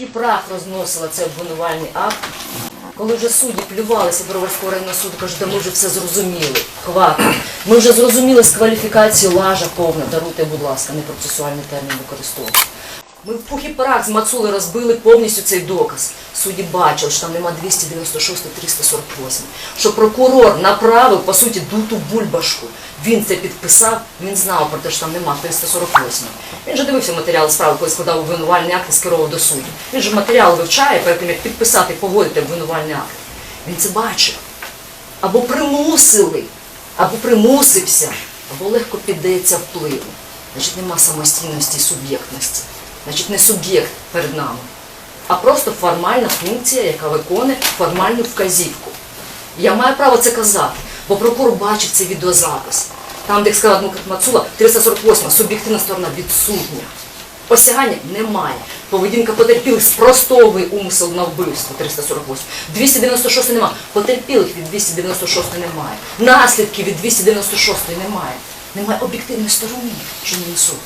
І прах розносила цей обвинувальний акт. Коли вже судді плювалися Броварського районного суду, кажуть, да ми вже все зрозуміли. Хватить. Ми вже зрозуміли з кваліфікації лажа повна. Даруйте, будь ласка, не процесуальний термін використовувати. Ми в пух і прах з Мацули розбили повністю цей доказ. Судді бачили, що там нема 296 348 Що прокурор направив, по суті, дуту бульбашку. Він це підписав, він знав про те, що там нема 348 Він же дивився матеріали справи, коли складав обвинувальний акт і скеровував до суду. Він же матеріал вивчає, перед тим, як підписати, погодити обвинувальний акт. Він це бачив. Або примусили, або примусився, або легко піддається впливу. Значить, нема самостійності і суб'єктності. Значить, не суб'єкт перед нами, а просто формальна функція, яка виконує формальну вказівку. Я маю право це казати, бо прокурор бачив цей відеозапис. Там, де як сказала адвокат Мацула, 348 суб'єктивна сторона відсутня. Посягання немає. Поведінка потерпілих спростовує умисел на вбивство 348. 296 немає. Потерпілих від 296 немає. Наслідків від 296 немає. Немає об'єктивної сторони, що не суд.